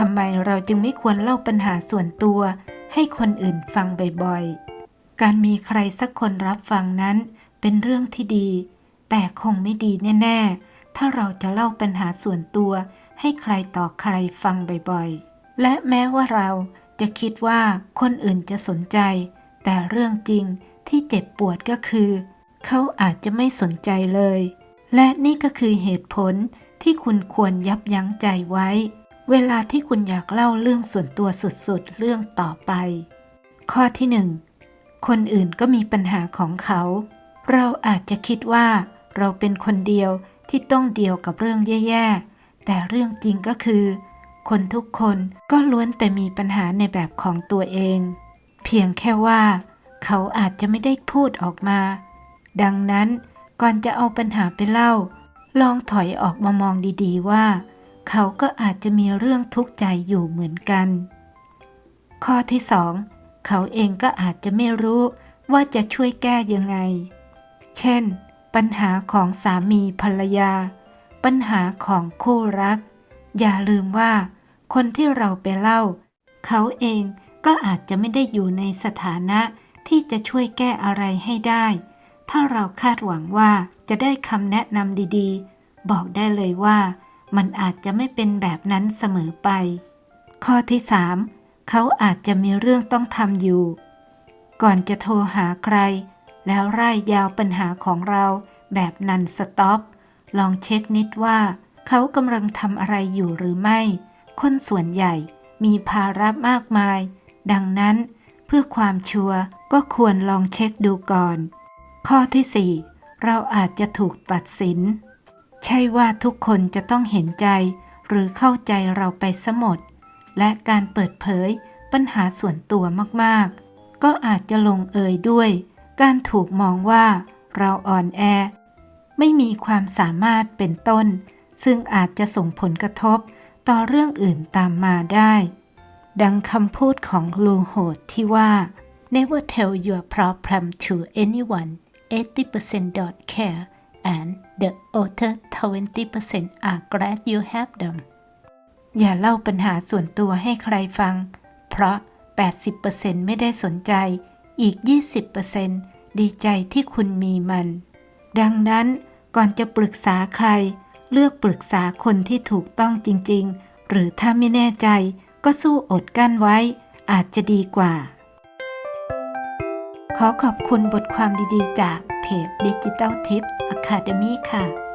ทำไมเราจึงไม่ควรเล่าปัญหาส่วนตัว ให้คนอื่นฟังบ่อยๆ การมีใครสักคนรับฟังนั้น เป็นเรื่องที่ดี แต่คงไม่ดีแน่ๆ ถ้าเราจะเล่าปัญหาส่วนตัว ให้ใครต่อใครฟังบ่อยๆ และแม้ว่าเราจะคิดว่าคนอื่นจะสนใจ แต่เรื่องจริงที่เจ็บปวดก็คือ เขาอาจจะไม่สนใจเลย และนี่ก็คือเหตุผลที่คุณควรยับยั้งใจไว้ เวลาที่คุณอยากเล่าเรื่องส่วนตัวสุดๆ เรื่องต่อไป ข้อที่หนึ่งคนอื่นก็มีปัญหาของเขา เราอาจจะคิดว่า เราเป็นคนเดียวที่ต้องเดียวกับเรื่องแย่ๆ แต่เรื่องจริงก็คือ คนทุกคนก็ล้วนแต่มีปัญหาในแบบของตัวเอง เพียงแค่ว่า เขาอาจจะไม่ได้พูดออกมา ดังนั้นก่อนจะเอาปัญหาไปเล่า ลองถอยออกมามองดีๆว่า เขาก็อาจจะมีเรื่องทุกข์ใจอยู่เหมือนกัน ข้อที่สองเขาเองก็อาจจะไม่รู้ว่าจะช่วยแก้ยังไง เช่น ปัญหาของสามีภรรยา ปัญหาของคู่รัก อย่าลืมว่า คนที่เราไปเล่า เขาเองก็อาจจะไม่ได้อยู่ในสถานะที่จะช่วยแก้อะไรให้ได้ ถ้าเราคาดหวังว่าจะได้คำแนะนำดีๆ บอกได้เลยว่า มันอาจจะไม่เป็นแบบนั้นเสมอไป ข้อที่สามเขาอาจจะมีเรื่องต้องทำอยู่ ก่อนจะโทรหาใคร แล้วไล่ยาวปัญหาของเราแบบนันสต็อปลองเช็คนิดว่า เขากำลังทำอะไรอยู่หรือไม่ คนส่วนใหญ่มีภาระมากมาย ดังนั้น เพื่อความชัวร์ก็ควรลองเช็คดูก่อน ข้อที่ 4 เราอาจจะถูกตัดสิน ใช่ว่าทุกคนจะต้องเห็นใจ หรือเข้าใจเราไปสมด และการเปิดเผยปัญหาส่วนตัวมากๆ ก็อาจจะลงเอยด้วย การถูกมองว่าเราอ่อนแอ ไม่มีความสามารถเป็นต้น ซึ่งอาจจะส่งผลกระทบต่อเรื่องอื่นตามมาได้ ดังคำพูดของลูโฮดที่ว่า Never tell your problem to anyone 80% don't care and the other 20% are glad you have them อย่าเล่าปัญหาส่วนตัวให้ใครฟัง เพราะ 80%ไม่ได้สนใจ อีก 20%ดีใจที่คุณมีมัน ดังนั้นก่อนจะปรึกษาใคร เลือกปรึกษาคนที่ถูกต้องจริง ๆ หรือถ้าไม่แน่ใจก็สู้อดกั้นไว้ อาจจะดีกว่า ขอขอบคุณบทความดีๆ จากเพจ Digital Tips Academy ค่ะ